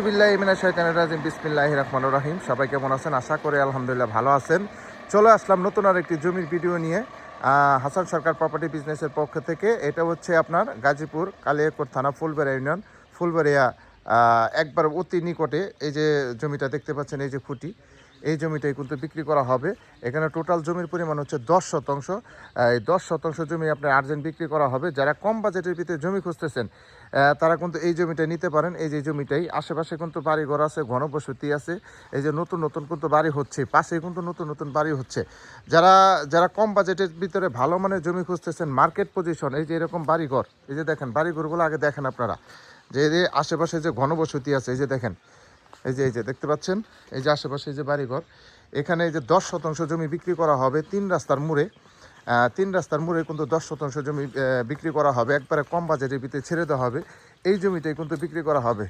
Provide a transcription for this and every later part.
আউজুবিল্লাহ ইমিনা শৈতানের রাজিম বিসমিল্লাহ রহমান রাহিম। সবাই কেমন আছেন? আশা করে আলহামদুলিল্লাহ ভালো আছেন। চলে আসলাম নতুন আর একটি জমির ভিডিও নিয়ে। হাসান সরকার প্রপার্টি বিজনেসের পক্ষ থেকে। এটা হচ্ছে আপনার গাজীপুর কালিয়াকোট থানা, ফুলবেড়া ইউনিয়ন ফুলবেড়িয়া একবার অতি নিকটে এই যে জমিটা দেখতে পাচ্ছেন, এই যে খুঁটি। এই জমিটাই কিন্তু বিক্রি করা হবে। এখানে টোটাল জমির পরিমাণ হচ্ছে দশ শতাংশ। এই দশ শতাংশ জমি আপনার আর্জেন্ট বিক্রি করা হবে। যারা কম বাজেটের ভিতরে জমি খুঁজতেছেন তারা কিন্তু এই জমিটা নিতে পারেন। এই যে জমিটাই, আশেপাশে কিন্তু বাড়িঘর আছে, ঘনবসতি আছে। এই যে নতুন নতুন কিন্তু বাড়ি হচ্ছে, পাশে কিন্তু নতুন নতুন বাড়ি হচ্ছে। যারা যারা কম বাজেটের ভিতরে ভালো মানের জমি খুঁজতেছেন মার্কেট পজিশন এই যে এরকম বাড়িঘর, এই যে দেখেন, বাড়িঘরগুলো আগে দেখেন আপনারা। যে আশেপাশে যে ঘনবসতি আছে, এই যে দেখেন এই যে এই যে, দেখতে পাচ্ছেন? এই যে আশেপাশে এই যে বাড়িঘর, এখানে এই যে দশ শতাংশ জমি বিক্রি করা হবে তিন রাস্তার মোড়ে। তিন রাস্তার মোড়ে কিন্তু দশ শতাংশ জমি বিক্রি করা হবে। একবারে কম বাজেটের ভিতরে ছেড়ে দেওয়া হবে। এই জমিটাই কিন্তু বিক্রি করা হবে।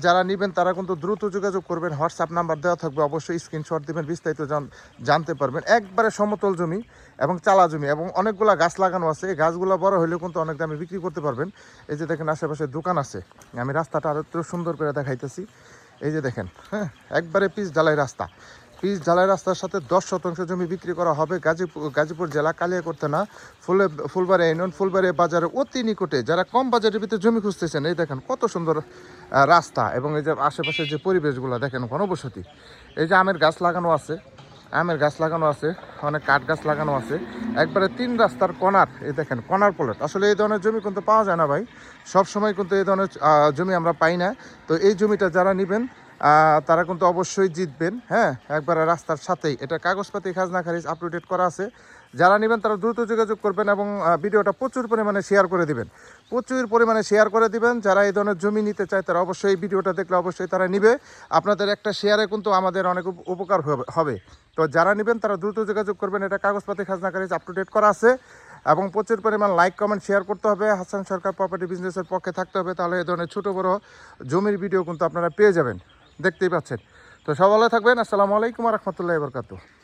যারা নেবেন তারা কিন্তু দ্রুত যোগাযোগ করবেন। হোয়াটসঅ্যাপ নাম্বার দেওয়া থাকবে। অবশ্যই স্ক্রিনশট দেবেন, বিস্তারিত জান- জানতে পারবেন। একবারে সমতল জমি এবং চালা জমি এবং অনেকগুলা গাছ লাগানো আছে। এই গাছগুলো বড় হলেও কিন্তু অনেক দামে বিক্রি করতে পারবেন। এই যে দেখেন, আশেপাশে দোকান আছে। আমি রাস্তাটা আরও সুন্দর করে দেখাইতেছি। এই যে দেখেন হ্যাঁ একবারে পিচ ঢালাই রাস্তা। পিচ ঢালাই রাস্তার সাথে দশ শতাংশ জমি বিক্রি করা হবে গাজীপুর গাজীপুর জেলা কালিয়া করতে না ফুলে ফুলবাড়ি ইউনিয়ন, ফুলবাড়ি বাজারে অতি নিকটে। যারা কম বাজারের ভিতরে জমি খুঁজতেছেন, এই দেখেন কত সুন্দর রাস্তা এবং এই যে আশেপাশের যে পরিবেশগুলো, দেখেন ঘনবসতি। এই যে আমের গাছ লাগানো আছে আমের গাছ লাগানো আছে, অনেক কাঠ গাছ লাগানো আছে। একবারে তিন রাস্তার কনার এই দেখেন কনার প্লট। আসলে এই ধরনের জমি কিন্তু পাওয়া যায় না ভাই। সব সময় কিন্তু এই ধরনের জমি আমরা পাই না। তো এই জমিটা যারা নেবেন তারা কিন্তু অবশ্যই জিতবেন হ্যাঁ? একবারে রাস্তার সাথেই। এটা কাগজপাতি, খাজনা, খারিজ আপডেট করা আছে। যারা নেবেন তারা দ্রুত যোগাযোগ করবেন এবং ভিডিওটা প্রচুর পরিমাণে শেয়ার করে দিবেন। প্রচুর পরিমাণে শেয়ার করে দিবেন। যারা এই ধরনের জমি নিতে চায়, তারা অবশ্যই ভিডিওটা দেখলে অবশ্যই তারা নিবে। আপনাদের একটা শেয়ারে কিন্তু আমাদের অনেক উপকার হবে- তো যারা নেবেন, তারা দ্রুত যোগাযোগ করবেন। এটা কাগজপাতি, খাজনা, খারিজ আপ টু করা আছে। এবং প্রচুর পরিমাণ লাইক কমেন্ট শেয়ার করতে হবে। হাসান সরকার প্রপার্টি বিজনেসের পক্ষে থাকতে হবে। তাহলে এই ধরনের ছোটো বড় জমির ভিডিও কিন্তু আপনারা পেয়ে যাবেন। দেখতেই পাচ্ছেন। তো সব ভালো থাকবেন। আসসালামু আলাইকুম রহমতুল্লাহ বরকাতু